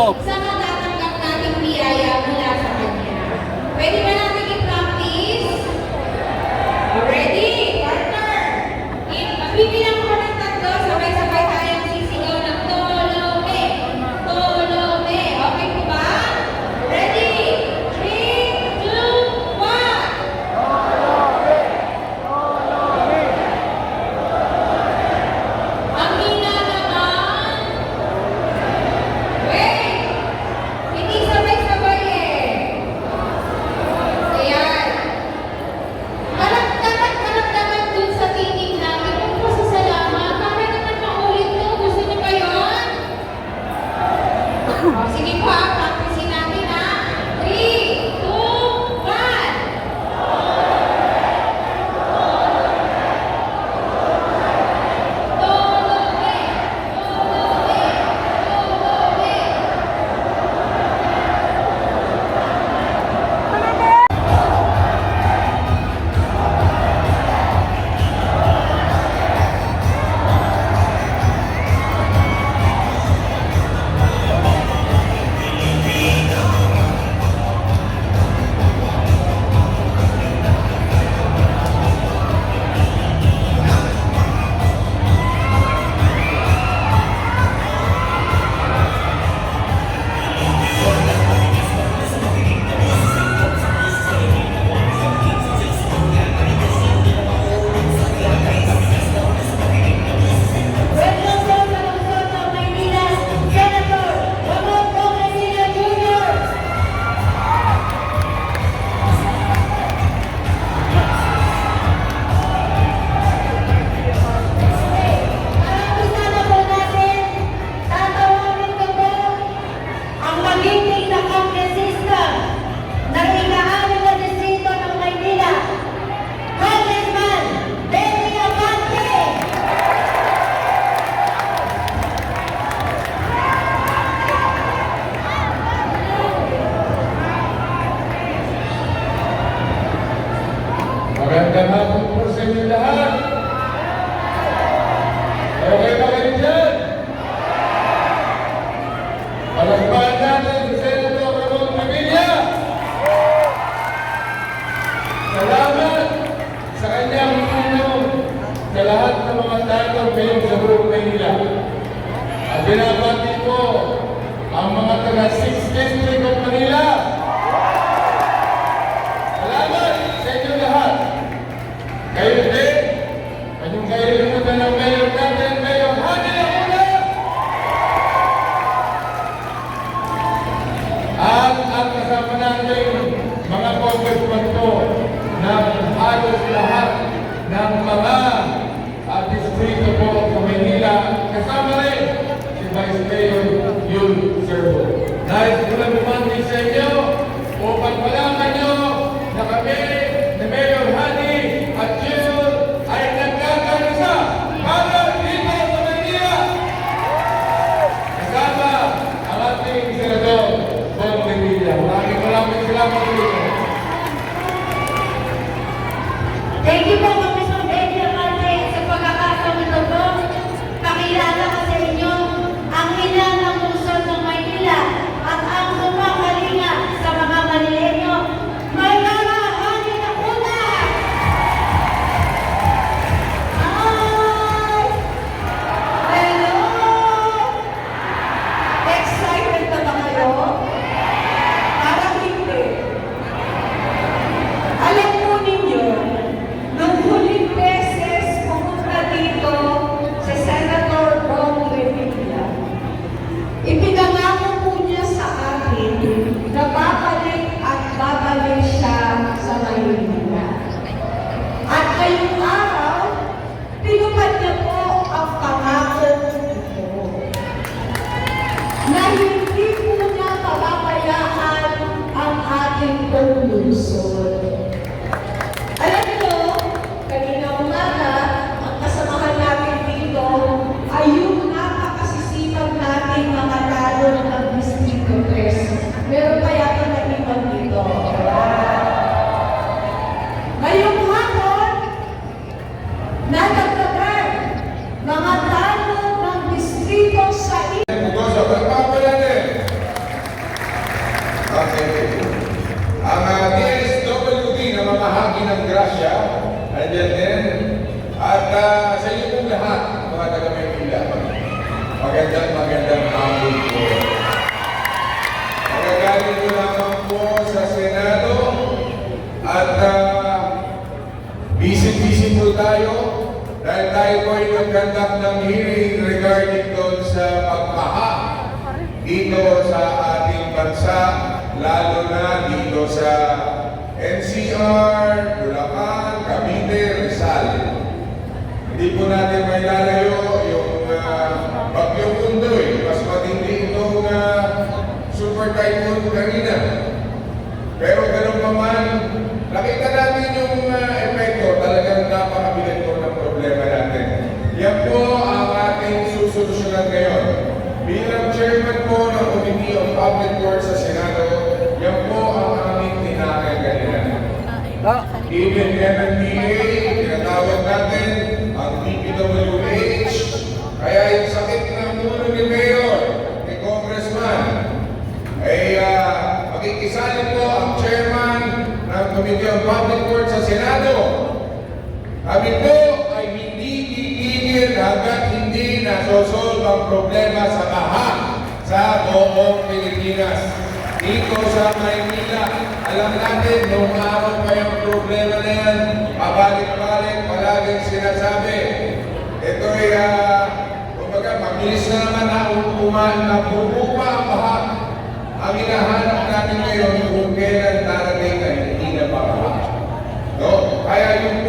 Oh. Magandang sa inyo. Okay ba kayo dyan? Palagpahan natin Ramon Revilla. Salamat sa kanyang mga tatang sa buong Manila. At binabati ko ang mga taga 6th District of Manila. nagpapagpagto ng halos lahat ng mga uh, distrito po sa Manila. Kasama rin si Vice Mayor Yul Servo. Dahil kulang naman din sa inyo, magandang magandang hapon po. Magagaling ko lamang po sa Senado at uh, busy-busy po tayo dahil tayo po ay nagkandak ng hearing regarding doon sa pagbaha dito sa ating bansa, lalo na dito sa NCR, Bulacan, Cavite, Rizal. Hindi po natin may lalayo yung bagyong Undoy. Mas matindi itong uh, super typhoon kanina. Pero ganun pa man, nakita natin yung uh, epekto. Talagang napakabigat po ng problema natin. Yan po ang ating susolusyonan ngayon. Bilang chairman po ng Committee on Public Works sa Senado, yan po ang aming tinakay kanina. Even MMDA, Yung sakit ng ulo ni Mayor, ni Congressman, ay uh, makikisali po ang chairman ng Committee on Public Works sa Senado. Kami po ay hindi titigil hanggat hindi nasosolve ang problema sa baha sa buong Pilipinas. Dito sa Maynila, alam natin, nung araw pa yung problema na yan, pabalik-balik, palaging sinasabi. Ito ay, uh, Kumbaga, mabilis na naman na umuuman na bumupa ang baha. Ang hinahanap natin ngayon kung kailan darating ay hindi na baha. No? Kaya yung